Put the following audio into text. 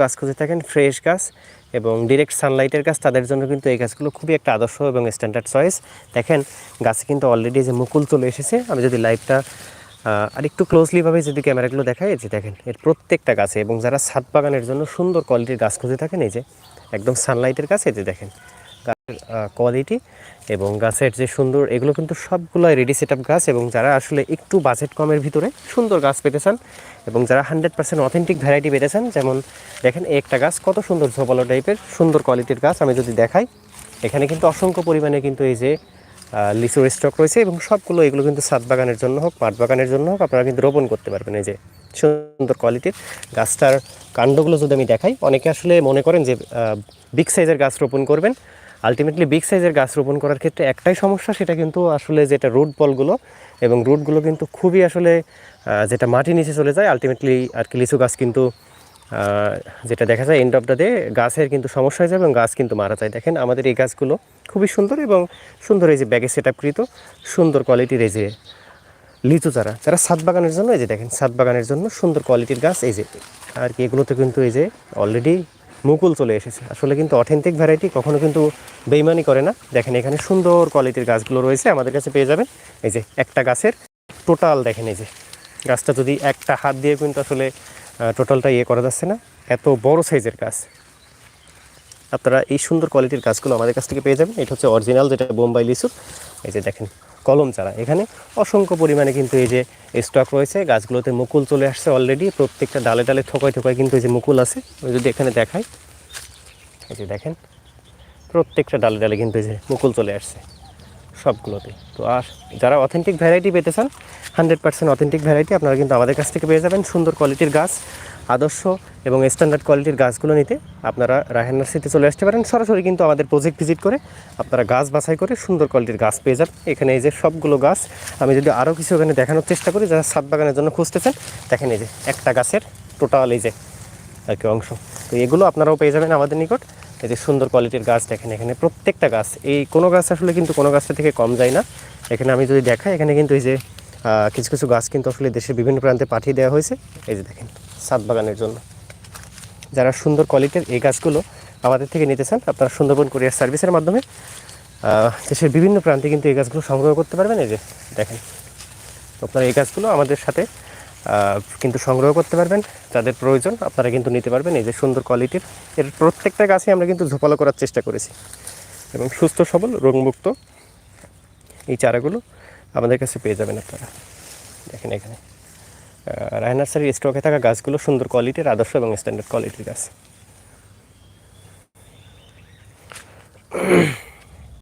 গাছ খুঁজে থাকেন ফ্রেশ গাছ এবং ডিরেক্ট সানলাইটের গাছ, তাদের জন্য কিন্তু এই গাছগুলো খুবই একটা আদর্শ এবং স্ট্যান্ডার্ড চয়েস দেখেন, গাছে কিন্তু অলরেডি যে মুকুল চলে এসেছে। আমি যদি লাইভটা আর একটু ক্লোজলিভাবে যদি ক্যামেরাগুলো দেখায় যে দেখেন, এর প্রত্যেকটা গাছে এবং যারা ছাদ বাগানের জন্য সুন্দর কোয়ালিটির গাছ খুঁজে থাকেন, এই যে একদম সানলাইটের গাছ, এই যে দেখেন কোয়ালিটি এবং গাছের যে সুন্দর, এগুলো কিন্তু সবগুলোই রেডি সেট গাছ এবং যারা আসলে একটু বাজেট কমের ভিতরে সুন্দর গাছ পেতে চান এবং যারা হান্ড্রেড পার্সেন্ট অথেন্টিক ভ্যারাইটি পেতে চান, যেমন দেখেন একটা গাছ কত সুন্দর ঝোপালো টাইপের সুন্দর কোয়ালিটির গাছ আমি যদি দেখাই, এখানে কিন্তু অসংখ্য পরিমাণে কিন্তু এই যে লিচুর স্টক রয়েছে এবং সবগুলো এগুলো কিন্তু সাত বাগানের জন্য হোক মাঠ বাগানের জন্য হোক, আপনারা কিন্তু রোপণ করতে পারবেন এই যে সুন্দর কোয়ালিটির গাছটার কাণ্ডগুলো যদি আমি দেখাই, অনেকে আসলে মনে করেন যে বিগ সাইজের গাছ রোপণ করবেন। আলটিমেটলি বিগ সাইজের গাছ রোপণ করার ক্ষেত্রে একটাই সমস্যা, সেটা কিন্তু আসলে যেটা রুট বলগুলো এবং রুটগুলো কিন্তু খুবই আসলে যেটা মাটি নিচে চলে যায় আলটিমেটলি আর কি লিচু গাছ কিন্তু যেটা দেখা যায় এন্ড অফ দ্য ডে গাছের কিন্তু সমস্যা হয়ে যায় এবং গাছ কিন্তু মারা যায়। দেখেন আমাদের এই গাছগুলো খুবই সুন্দর এবং সুন্দর এই যে ব্যাগে সেট আপকৃত সুন্দর কোয়ালিটির এই যে লিচু চারা। যারা ছাদ বাগানের জন্য, এই যে দেখেন, ছাদ বাগানের জন্য সুন্দর কোয়ালিটির গাছ এই যে, আর কি এগুলোতে কিন্তু এই যে অলরেডি মুকুল চলে এসেছে। আসলে কিন্তু অথেন্টিক ভ্যারাইটি কখনো কিন্তু বেইমানি করে না। দেখেন এখানে সুন্দর কোয়ালিটির গাছগুলো রয়েছে, আমাদের কাছে পেয়ে যাবেন। এই যে একটা গাছের টোটাল দেখেন এই যে। গাছটা যদি একটা হাত দিয়ে কিন্তু আসলে টোটালটা ইয়ে করা যাচ্ছে না, এত বড় সাইজের গাছ। আপনারা এই সুন্দর কোয়ালিটির গাছগুলো আমাদের কাছ থেকে পেয়ে যাবেন। এটা হচ্ছে অরিজিনাল যেটা বোম্বাই লিচুর। এই যে দেখেন কলম চারা এখানে অসংখ্য পরিমাণে কিন্তু এই যে স্টক রয়েছে, গাছগুলোতে মুকুল চলে আসছে অলরেডি প্রত্যেকটা ডালে ডালে থোকায় থোকায় কিন্তু এই যে মুকুল আছে। আমি যদি এখানে দেখাই, এই যে দেখেন, প্রত্যেকটা ডালে ডালে কিন্তু এই যে মুকুল চলে আসছে সবগুলোতে। তো আর যারা অথেন্টিক ভ্যারাইটি পেতে চান হান্ড্রেড পার্সেন্ট অথেন্টিক ভ্যারাইটি আপনারা কিন্তু আমাদের কাছ থেকে পেয়ে যাবেন। সুন্দর কোয়ালিটির গাছ আদর্শ এবং স্ট্যান্ডার্ড কোয়ালিটির গাছগুলো নিতে আপনারা রাহেন নার্সারিতে চলে আসতে পারেন। সরাসরি কিন্তু আমাদের প্রজেক্ট ভিজিট করে আপনারা গাছ বাছাই করে সুন্দর কোয়ালিটির গাছ পেয়ে যান এখানে এই যে সবগুলো গাছ, আমি যদি আরও কিছু এখানে দেখানোর চেষ্টা করি, যারা সাত বাগানের জন্য খুঁজতেছেন, দেখেন এই যে একটা গাছের টোটাল এই যে আর কি অংশ। তো এগুলো আপনারাও পেয়ে যাবেন আমাদের নিকট। এই যে সুন্দর কোয়ালিটির গাছ দেখেন এখানে, প্রত্যেকটা গাছ। এই কোনো গাছ আসলে কিন্তু কোনো গাছটা থেকে কম যায় না। এখানে আমি যদি দেখাই, এখানে কিন্তু এই যে কিছু কিছু গাছ কিন্তু আসলে দেশের বিভিন্ন প্রান্তে পাঠিয়ে দেওয়া হয়েছে। এই যে দেখেন। সাত বাগানের জন্য। যারা সুন্দর কোয়ালিটির এই গাছগুলো আমাদের থেকে নিতে চান, আপনারা সুন্দরবন কোরিয়ার সার্ভিসের মাধ্যমে দেশের বিভিন্ন প্রান্তে কিন্তু এই গাছগুলো সংগ্রহ করতে পারবেন। এই যে দেখেন আপনারা এই গাছগুলো আমাদের সাথে কিন্তু সংগ্রহ করতে পারবেন। যাদের প্রয়োজন, আপনারা কিন্তু নিতে পারবেন। এই যে সুন্দর কোয়ালিটির এর প্রত্যেকটা গাছে আমরা কিন্তু ঝোপালো করার চেষ্টা করেছি। এবং সুস্থ, সবল, রোগমুক্ত এই চারাগুলো আমাদের কাছে পেয়ে যাবেন আপনারা। দেখেন এখানে। রায় নার্সারির স্টকে থাকা গাছগুলো সুন্দর কোয়ালিটির আদর্শ এবং স্ট্যান্ডার্ড কোয়ালিটির গাছ।